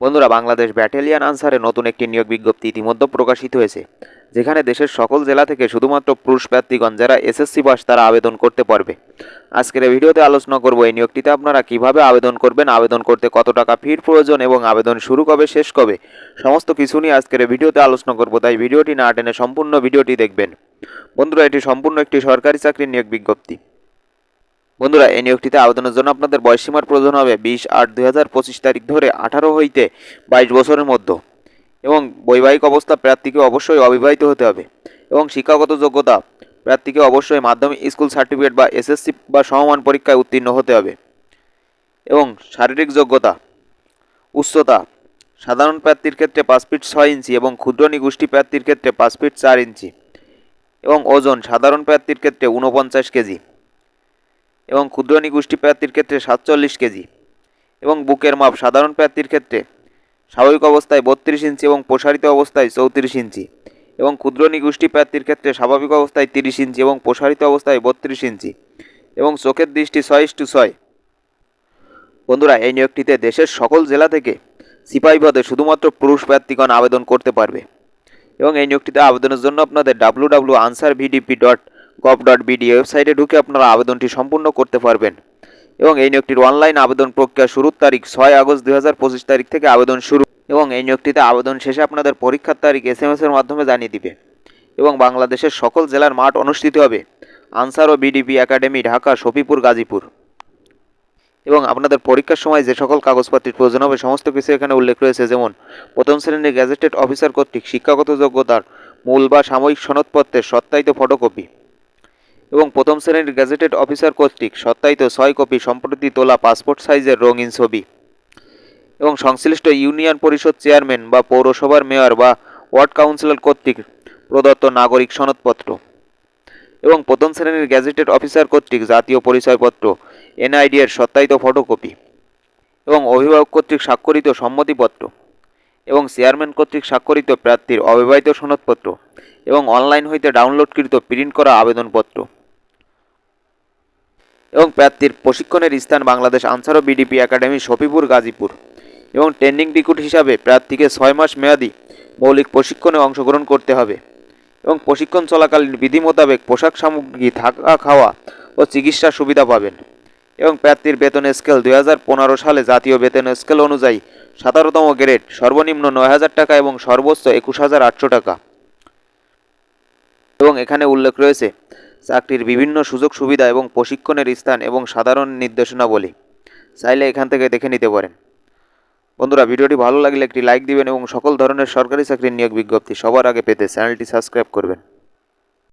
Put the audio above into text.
বন্ধুরা, বাংলাদেশ ব্যাটালিয়ান আনসারে নতুন একটি নিয়োগ বিজ্ঞপ্তি ইতিমধ্যে প্রকাশিত হয়েছে, যেখানে দেশের সকল জেলা থেকে শুধুমাত্র পুরুষ প্রার্থীগণ যারা এসএসসি পাস তারা আবেদন করতে পারবে। আজকের এই ভিডিওতে আলোচনা করব এই নিয়োগটিতে আপনারা কীভাবে আবেদন করবেন, আবেদন করতে কত টাকা ফির প্রয়োজন এবং আবেদন শুরু কবে, শেষ কবে, সমস্ত কিছু নিয়ে আজকের এই ভিডিওতে আলোচনা করব, তাই ভিডিওটি না টেনে সম্পূর্ণ ভিডিওটি দেখবেন। বন্ধুরা, এটি সম্পূর্ণ একটি সরকারি চাকরির নিয়োগ বিজ্ঞপ্তি। বন্ধুরা, এই নিয়োগটিতে আবেদনের জন্য আপনাদের বয়সীমার প্রয়োজন হবে বিশ আট দুই হাজার পঁচিশ তারিখ ধরে আঠারো হইতে বাইশ বছরের মধ্যে। এবং বৈবাহিক অবস্থা প্রার্থীকে অবশ্যই অবিবাহিত হতে হবে। এবং শিক্ষাগত যোগ্যতা প্রার্থীকে অবশ্যই মাধ্যমিক স্কুল সার্টিফিকেট বা এসএসসি বা সমমান পরীক্ষায় উত্তীর্ণ হতে হবে। এবং শারীরিক যোগ্যতা, উচ্চতা, সাধারণ প্রার্থীর ক্ষেত্রে পাঁচ ফিট ছয় ইঞ্চি এবং ক্ষুদ্র নিগোষ্ঠী প্রার্থীর ক্ষেত্রে পাঁচ ফিট চার ইঞ্চি। এবং ওজন, সাধারণ প্রার্থীর ক্ষেত্রে ঊনপঞ্চাশ কেজি। এবং ক্ষুদ্র নিগোষ্ঠী প্রার্থীর ক্ষেত্রে সাতচল্লিশ কেজি এবং বুকের মাপ সাধারণ প্রার্থীর ক্ষেত্রে স্বাভাবিক অবস্থায় বত্রিশ ইঞ্চি এবং প্রসারিত অবস্থায় চৌত্রিশ ইঞ্চি এবং ক্ষুদ্র নিগোষ্ঠী প্রার্থীর ক্ষেত্রে স্বাভাবিক অবস্থায় তিরিশ ইঞ্চি এবং প্রসারিত অবস্থায় বত্রিশ ইঞ্চি এবং চোখের দৃষ্টি ছয় টু ছয়। বন্ধুরা, এই নিয়োগটিতে দেশের সকল জেলা থেকে সিপাহী পদে শুধুমাত্র পুরুষ প্রার্থীগণ আবেদন করতে পারবে। এবং এই নিয়োগটিতে আবেদনের জন্য আপনাদের W W Ansar VDP dot gov dot BD ওয়েবসাইটে ঢুকে আপনারা আবেদনটি সম্পূর্ণ করতে পারবেন। এবং এই নিয়োগটির অনলাইন আবেদন প্রক্রিয়া শুরুর তারিখ ছয় আগস্ট দুই হাজার পঁচিশ তারিখ থেকে আবেদন শুরু এবং এই নিয়োগটিতে আবেদন শেষে আপনাদের পরীক্ষার তারিখ এস এম এর মাধ্যমে জানিয়ে দিবে। এবং বাংলাদেশের সকল জেলার মাঠ অনুষ্ঠিত হবে। আনসার ও বিডিপি একাডেমি ঢাকা শফিপুর গাজীপুর। এবং আপনাদের পরীক্ষার সময় যে সকল কাগজপত্রের প্রয়োজন হবে, সমস্ত কিছু এখানে উল্লেখ রয়েছে। যেমন, প্রথম শ্রেণির গ্যাজেটেড অফিসার কর্তৃক শিক্ষাগত যোগ্যতার মূল বা সাময়িক সনদপত্রের সত্যায়িত ফটোকপি এবং প্রথম শ্রেণির গ্যাজেটেড অফিসার কর্তৃক সত্যায়িত ছয় কপি সম্প্রতি তোলা পাসপোর্ট সাইজের রঙিন ছবি এবং সংশ্লিষ্ট ইউনিয়ন পরিষদ চেয়ারম্যান বা পৌরসভার মেয়র বা ওয়ার্ড কাউন্সিলর কর্তৃক প্রদত্ত নাগরিক সনদপত্র এবং প্রথম শ্রেণির গ্যাজেটেড অফিসার কর্তৃক জাতীয় পরিচয়পত্র, এনআইডি এর সত্যায়িত ফটোকপি এবং অভিভাবক কর্তৃক স্বাক্ষরিত সম্মতিপত্র এবং চেয়ারম্যান কর্তৃক স্বাক্ষরিত প্রার্থীর অবিবাহিত সনদপত্র এবং অনলাইন হইতে ডাউনলোডকৃত প্রিন্ট করা আবেদনপত্র। এবং প্রার্থীর প্রশিক্ষণের স্থান বাংলাদেশ আনসার ও বিডিপি একাডেমি শফিপুর, গাজীপুর। এবং ট্রেন্ডিং রিক্রুট হিসাবে প্রার্থীকে ছয় মাস মেয়াদি মৌলিক প্রশিক্ষণে অংশগ্রহণ করতে হবে এবং প্রশিক্ষণ চলাকালীন বিধি মোতাবেক পোশাক সামগ্রী, থাকা, খাওয়া ও চিকিৎসার সুবিধা পাবেন। এবং প্রার্থীর বেতন স্কেল দু হাজার পনেরো সালে জাতীয় বেতন স্কেল অনুযায়ী সতেরোতম গ্রেড, সর্বনিম্ন নয় হাজার টাকা এবং সর্বোচ্চ একুশ হাজার আটশো টাকা। এবং এখানে উল্লেখ রয়েছে চাকরির বিভিন্ন সুযোগ, সুবিধা এবং প্রশিক্ষণের স্থান এবং সাধারণ নির্দেশনাবলী। চাইলে এখান থেকে দেখে নিতে পারেন। বন্ধুরা, ভিডিওটি ভালো লাগলে একটি লাইক দিবেন এবং সকল ধরনের সরকারি চাকরির নিয়োগ বিজ্ঞপ্তি সবার আগে পেতে চ্যানেলটি সাবস্ক্রাইব করবেন।